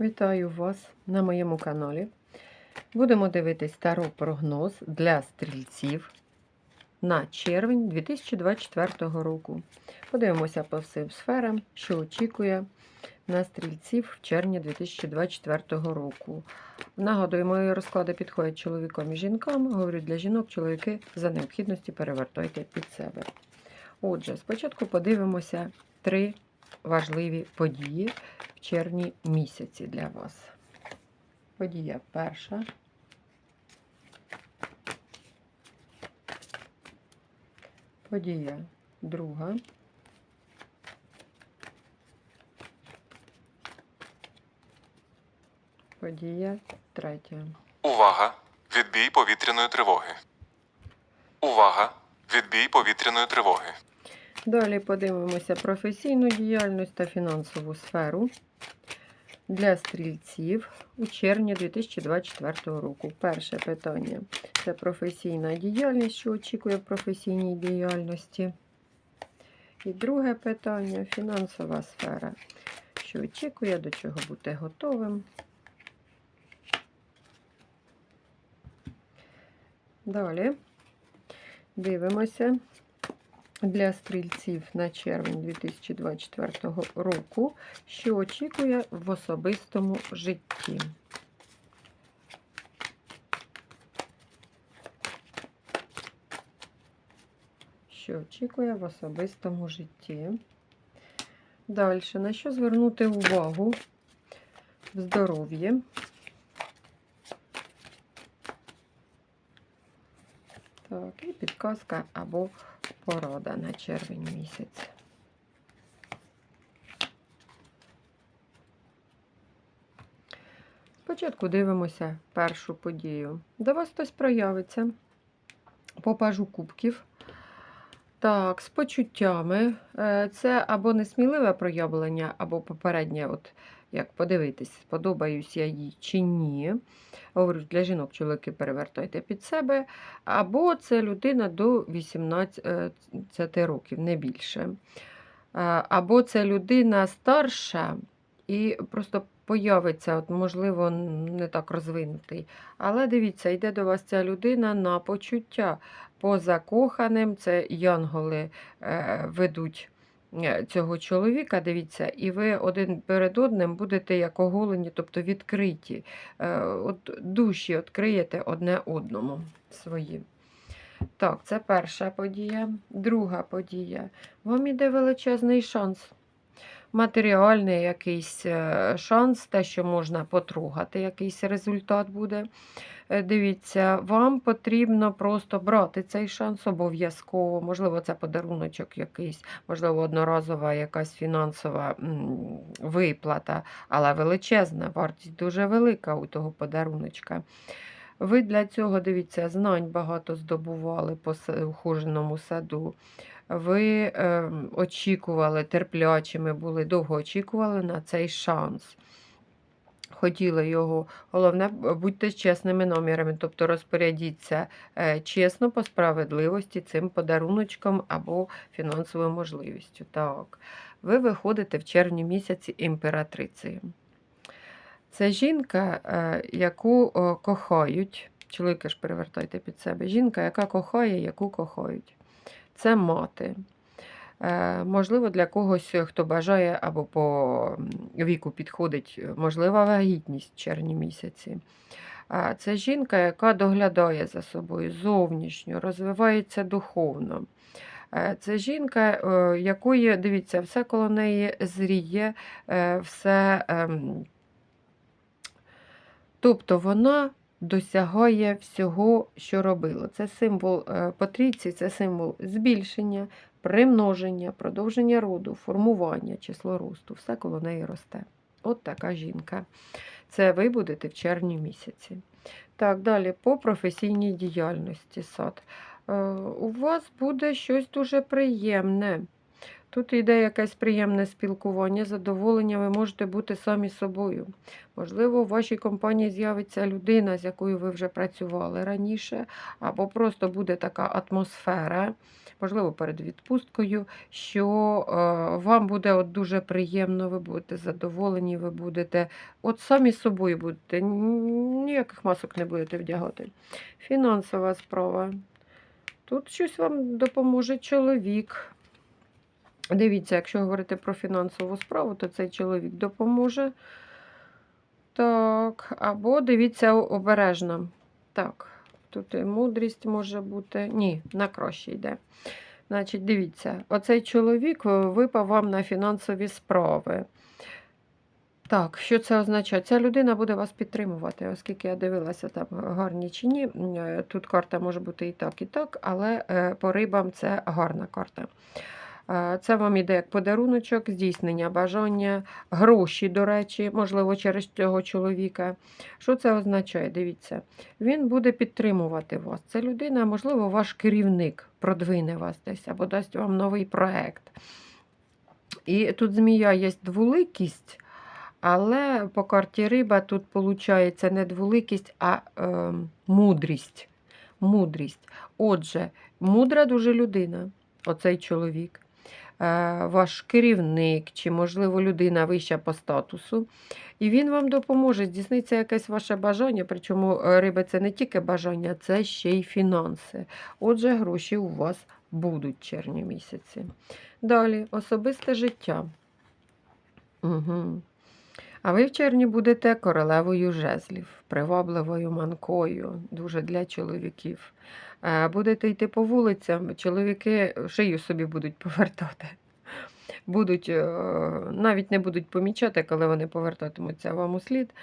Вітаю вас на моєму каналі. Будемо дивитись таро прогноз для стрільців на червень 2024 року. Подивимося по всім сферам, що очікує на стрільців в червні 2024 року. Нагадую, мої розклади підходять чоловікам і жінкам. Говорю для жінок, чоловіки за необхідності перевертайте під себе. Отже, спочатку подивимося три важливі події червні місяці для вас. Подія перша. Подія друга. Подія третя. Увага! Відбій повітряної тривоги. Увага! Відбій повітряної тривоги. Далі подивимося професійну діяльність та фінансову сферу для стрільців у червні 2024 року. Перше питання це професійна діяльність, що очікує в професійній діяльності. І друге питання фінансова сфера, що очікує, до чого бути готовим. Далі дивимося для стрільців на червень 2024 року, що очікує в особистому житті. Що очікує в особистому житті. Далі, на що звернути увагу в здоров'ї? Так, і підказка або порада на червень місяць. Спочатку дивимося першу подію. До вас хтось проявиться по пажу кубків. Так, з почуттями. Е, Це або несміливе проявлення, або попереднє, от як подивитись, сподобаюсь я їй чи ні. Говорю, для жінок чоловіки перевертайте під себе. Або це людина до 18 років, не більше. Е, Або це людина старша і просто появиться, от, можливо, не так розвинутий. Але дивіться, йде до вас ця людина на почуття. По закоханим це янголи е, ведуть цього чоловіка, дивіться, і ви один перед одним будете як оголені, тобто відкриті. Е, от Душі відкриєте одне одному свої. Так, це перша подія. Друга подія. Вам іде величезний шанс. Матеріальний якийсь е, шанс, те, що можна потрогати, якийсь результат буде. Е, Дивіться, вам потрібно просто брати цей шанс обов'язково. Можливо, це подаруночок якийсь, можливо, одноразова якась фінансова виплата, але величезна, вартість дуже велика у того подаруночка. Ви для цього, дивіться, знань багато здобували по ухоженому саду. Ви е, очікували, терплячими були, довго очікували на цей шанс. Хотіли його. Головне, будьте чесними номерами, тобто розпорядіться е, чесно по справедливості цим подаруночком або фінансовою можливістю. Так, ви виходите в червні місяці імператрицею. Це жінка, е, яку кохають. Чоловіка ж перевертайте під себе. Жінка, яка кохає, яку кохають. Це мати. Е, Можливо, для когось, хто бажає або по віку підходить, е, можлива вагітність в червні місяці. Це жінка, яка доглядає за собою зовнішньо, розвивається духовно. Е, Це жінка, е, якої, дивіться, все коло неї зріє, е, все. Тобто вона досягає всього, що робила. Це символ е, це символ збільшення, примноження, продовження роду, формування, число росту. Все коло неї росте. От така жінка. Це ви будете в червні місяці. Так, далі по професійній діяльності сад. Е, У вас буде щось дуже приємне. Тут йде якесь приємне спілкування, задоволення, ви можете бути самі собою. Можливо, в вашій компанії з'явиться людина, з якою ви вже працювали раніше, або просто буде така атмосфера, можливо, перед відпусткою, що е, вам буде от дуже приємно, ви будете задоволені, ви будете от самі собою будете, ніяких масок не будете вдягати. Фінансова справа. Тут щось вам допоможе чоловік. Дивіться, якщо говорити про фінансову справу, то цей чоловік допоможе. Так, або дивіться обережно. Так, тут і мудрість може бути. Ні, на краще йде. Значить, дивіться, оцей чоловік е, випав вам на фінансові справи. Так, що це означає? Ця людина буде вас підтримувати, оскільки я дивилася там гарні чи ні. Е, Тут карта може бути і так, і так, але е, по рибам це гарна карта. Е, Це вам іде як подаруночок, здійснення бажання, гроші, до речі, можливо, через цього чоловіка. Що це означає? Дивіться, він буде підтримувати вас. Це людина, можливо, ваш керівник продвине вас десь або дасть вам новий проект. І тут змія є двуликість, але по карті риба тут виходить не двуликість, а е, мудрість. мудрість. Отже, мудра дуже людина, оцей чоловік, ваш керівник, чи, можливо, людина вища по статусу. І він вам допоможе, здійсниться якесь ваше бажання. Причому риби це не тільки бажання, це ще й фінанси. Отже, гроші у вас будуть червні місяці. Далі, особисте життя. Угу. А ви в червні будете королевою жезлів, привабливою манкою, дуже для чоловіків. Е, Будете йти по вулицям, чоловіки шию собі будуть повертати. Будуть, е, навіть не будуть помічати, коли вони повертатимуться вам у слід.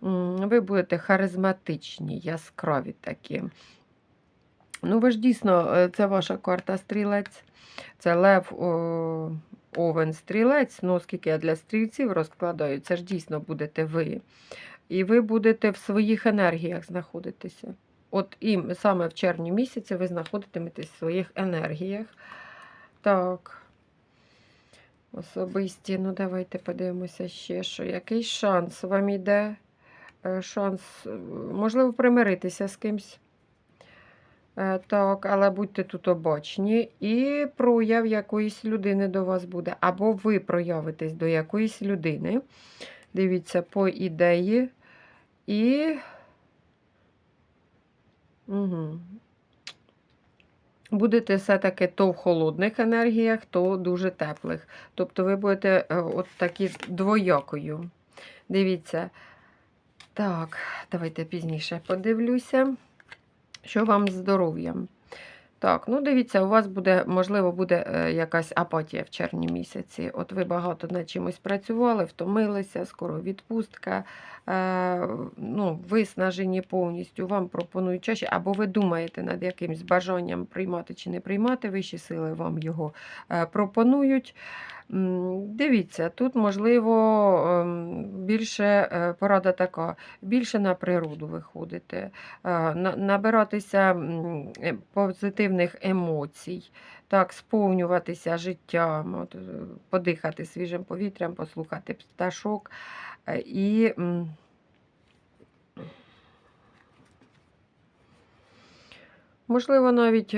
Ви будете харизматичні, яскраві такі. Ну, ви ж дійсно, е, це ваша карта стрілець. Це лев о, овен стрілець. Ну, оскільки для стрільців розкладаю, це ж дійсно будете ви. І ви будете в своїх енергіях знаходитися. От і саме в червні місяці ви знаходитиметесь в своїх енергіях. Так. Особисті, ну давайте подивимося ще, що який шанс вам іде. Е, Шанс, е, можливо, примиритися з кимсь. Е, Так, але будьте тут обачні. І прояв якоїсь людини до вас буде. Або ви проявитесь до якоїсь людини. Дивіться, по ідеї. І. Угу. Будете все-таки то в холодних енергіях, то дуже теплих. Тобто ви будете е, от такі двоякою. Дивіться. Так, давайте пізніше подивлюся. Що вам з здоров'ям? Так, ну дивіться, у вас буде, можливо, буде е, якась апатія в червні місяці. От ви багато над чимось працювали, втомилися, скоро відпустка, е, ну, виснажені повністю, вам пропонують чаще, або ви думаєте над якимсь бажанням приймати чи не приймати, вищі сили вам його е, пропонують. Дивіться, тут, можливо, ем, більше е, порада така, більше на природу виходити, е, набиратися е, позитивних емоцій, так, сповнюватися життям, от, подихати свіжим повітрям, послухати пташок. І можливо, навіть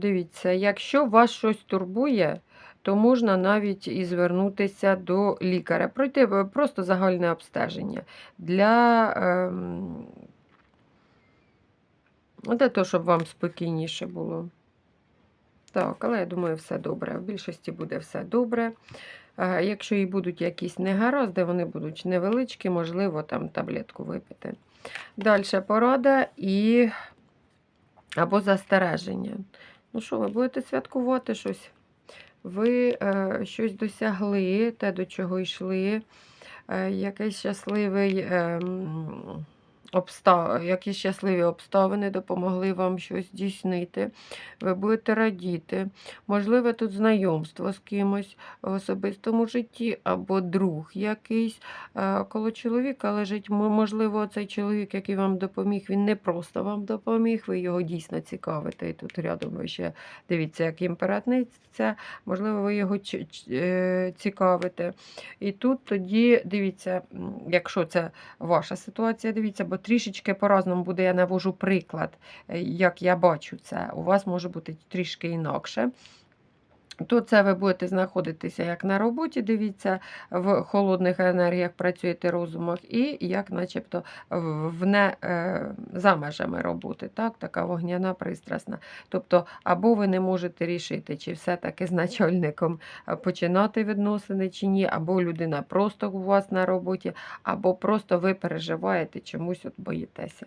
дивіться, якщо вас щось турбує, то можна навіть і звернутися до лікаря, пройти е, просто загальне обстеження для, ем, для того, щоб вам спокійніше було. Так, але я думаю, все добре. В більшості буде все добре. Е, Якщо і будуть якісь негаразди, вони будуть невеличкі, можливо, там таблетку випити. Далі порада і або застереження. Ну що, ви будете святкувати щось? Ви е, щось досягли, те, до чого йшли, е, якийсь щасливий м, якісь щасливі обставини допомогли вам щось здійснити. Ви будете радіти. Можливе тут знайомство з кимось в особистому житті, або друг якийсь. Е, Коло чоловіка лежить, можливо, цей чоловік, який вам допоміг, він не просто вам допоміг, ви його дійсно цікавите. І тут рядом ви ще дивіться, як імператниця, можливо, ви його е, цікавите. І тут тоді дивіться, якщо це ваша ситуація, дивіться, бо трішечки по-разному буде, я навожу приклад, е, як я бачу це. У вас може бути трішки інакше. То це ви будете знаходитися як на роботі, дивіться, в холодних енергіях працюєте розумах, і як начебто в не, е, за межами роботи, так? така вогняна пристрасна. Тобто, або ви не можете рішити, чи все-таки з начальником е, починати відносини, чи ні, або людина просто у вас на роботі, або просто ви переживаєте чомусь, от боїтеся.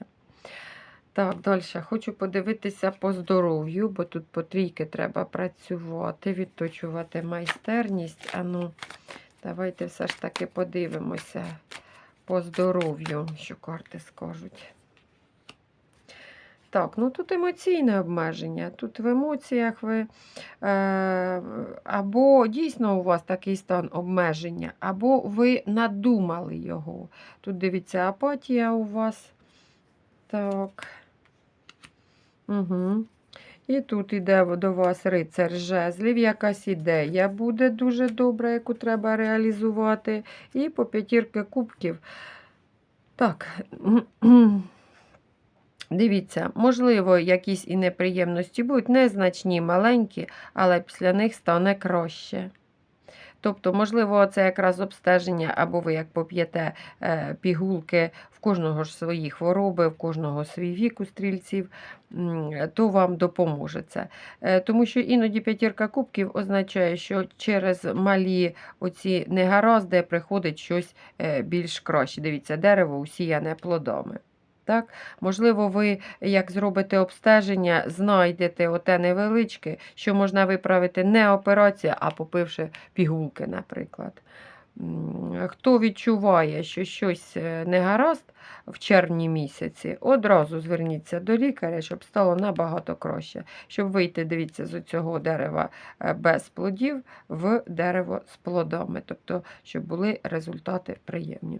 Так, далі. Хочу подивитися по здоров'ю, бо тут по трійки треба працювати, відточувати майстерність. Ану, давайте все ж таки подивимося по здоров'ю, що карти скажуть. Так, ну тут емоційне обмеження. Тут в емоціях ви е, або дійсно у вас такий стан обмеження, або ви надумали його. Тут дивіться, апатія у вас. Так. Угу. І тут іде до вас рицар жезлів, якась ідея буде дуже добра, яку треба реалізувати. І по п'ятірки кубків. Так. Дивіться, можливо, якісь і неприємності будуть незначні, маленькі, але після них стане краще. Тобто, можливо, це якраз обстеження, або ви як поп'єте е, пігулки, в кожного ж свої хвороби, в кожного свій вік у стрільців, то вам допоможе це. Е, Тому що іноді п'ятірка кубків означає, що через малі оці негаразди приходить щось е, більш краще. Дивіться, дерево усіяне плодами. Так? Можливо, ви, як зробите обстеження, знайдете оте невеличке, що можна виправити не операція, а попивши пігулки, наприклад. Хто відчуває, що щось е, не гаразд в червні місяці, одразу зверніться до лікаря, щоб стало набагато краще. Щоб вийти, дивіться, з цього дерева е, без плодів в дерево з плодами, тобто, щоб були результати приємні.